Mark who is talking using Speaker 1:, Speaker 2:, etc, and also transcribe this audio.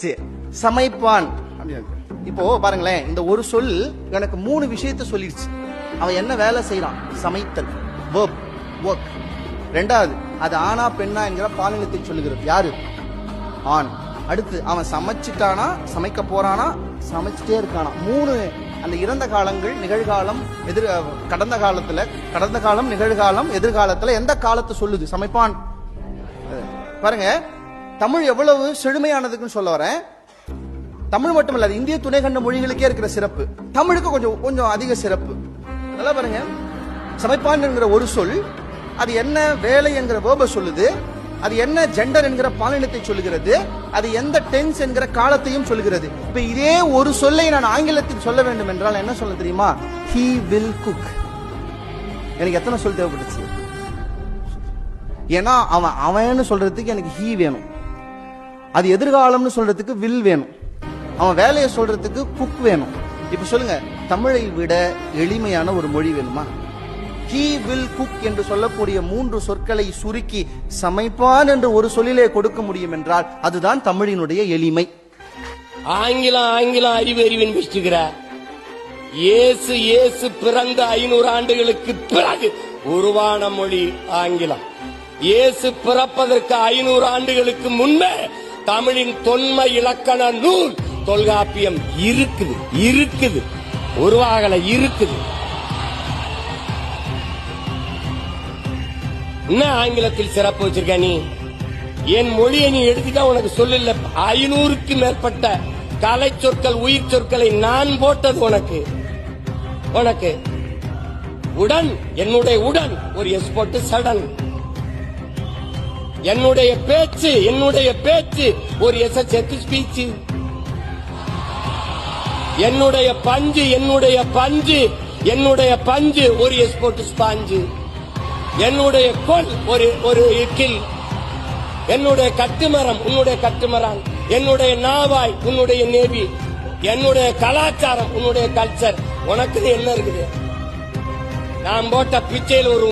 Speaker 1: சரி, சமைப்பான். இப்போ பாருங்களேன் இந்த ஒரு சொல் எனக்கு மூணு விஷயத்த சொல்லிடுச்சு அவன் என்ன வேலை செய்யறான் சமைத்தல். Verb ஒர்க் ரெண்டாவது அது ஆனா பெண்ணா என்கிற பாலினத்தை சொல்லுகிறது. யாரு? ஆண். அடுத்து அவன் சமைச்சிட்டானா சமைக்க போறானா சமைச்சிட்டே இருக்கானா? மூணு அந்த இறந்த காலங்கள் நிகழ்காலம் எதிர் கடந்த காலத்துல கடந்த காலம் நிகழ்காலம் எதிர்காலத்துல எந்த காலத்தை சொல்லுது? சமைப்பான். பாருங்க தமிழ் எவ்வளவு செழுமையானதுக்குன்னு சொல்ல வரேன். தமிழ் மட்டுமல்ல அது இந்திய துணைக்கண்ட மொழிகளுக்கே இருக்கிற சிறப்பு. தமிழுக்கு கொஞ்சம் கொஞ்சம் அதிக சிறப்பு. நல்லா பாருங்க. சமைப்பான் என்கிற ஒரு சொல் அது என்ன வேலை என்கிற வேர்ப சொல்லுது அது என்ன ஜெண்டர் என்கிற பாலினத்தை சொல்லுகிறது அது எந்த டென்ஸ் என்கிற காலத்தையும் சொல்லுகிறது. இப்ப இதே ஒரு சொல்லை நான் ஆங்கிலத்தில் சொல்ல வேண்டும் என்றால் என்ன சொல்ல தெரியுமா? ஹீ வில் குக் எனக்கு எத்தனை சொல் தேவைப்பட்டுச்சு? ஏன்னா அவன் அவன்னு சொல்றதுக்கு எனக்கு ஹீ வேணும். அது எதிர்காலம்னு சொல்றதுக்கு வில் வேணும். அவன் வேலையை சொல்றதுக்கு குக் வேணும். இப்ப சொல்லுங்க தமிழை விட எளிமையான ஒரு மொழி வேணுமா? ஹீ வில் குக் என்று சொல்லக்கூடிய மூன்று சொற்களை சுருக்கி சமைப்பான் என்று ஒரு சொல்லிலே கொடுக்க முடியும் என்றால் அதுதான் தமிழினுடைய எளிமை.
Speaker 2: ஆங்கிலம் ஆங்கிலம் அறிவு அறிவின் இயேசு இயேசு பிறந்த ஐநூறு ஆண்டுகளுக்கு பிறகு உருவான மொழி ஆங்கிலம். இயேசு பிறப்பதற்கு ஐநூறு ஆண்டுகளுக்கு முன்பே தமிழின் தொன்மை இலக்கண நூல். தொல்காப்பியம் இருக்குது இருக்குது. உருவாகல இருக்குது. என்ன ஆங்கிலத்தில் சிறப்பு வச்சிருக்க நீ? என் மொழியை நீ எடுத்துட்டா உனக்கு சொல்லல ஐநூறுக்கு மேற்பட்ட கலை சொற்கள் உயிர் சொற்களை நான் போட்டது உனக்கு. உனக்கு. உடன் என்னுடைய உடன். ஒரு எஸ் போட்டு சடன். என்னுடைய பேச்சு என்னுடைய பேச்சு. ஒரு எஸ் சேர்த்து என்னுடைய பஞ்சு என்னுடைய பஞ்சு என்னுடைய பஞ்சு ஒரு எஸ் போட்டு ஸ்பாஞ்சு என்னுடைய கொல் ஒரு ஒரு இக்கில் என்னுடைய கட்டுமரம் உன்னுடைய கட்டுமரம். என்னுடைய நாவாய் உன்னுடைய நேவி. என்னுடைய கலாச்சாரம் உன்னுடைய கல்ச்சர் உனக்கு என்ன இருக்குது? நான் போட்ட பிச்சையில் ஒரு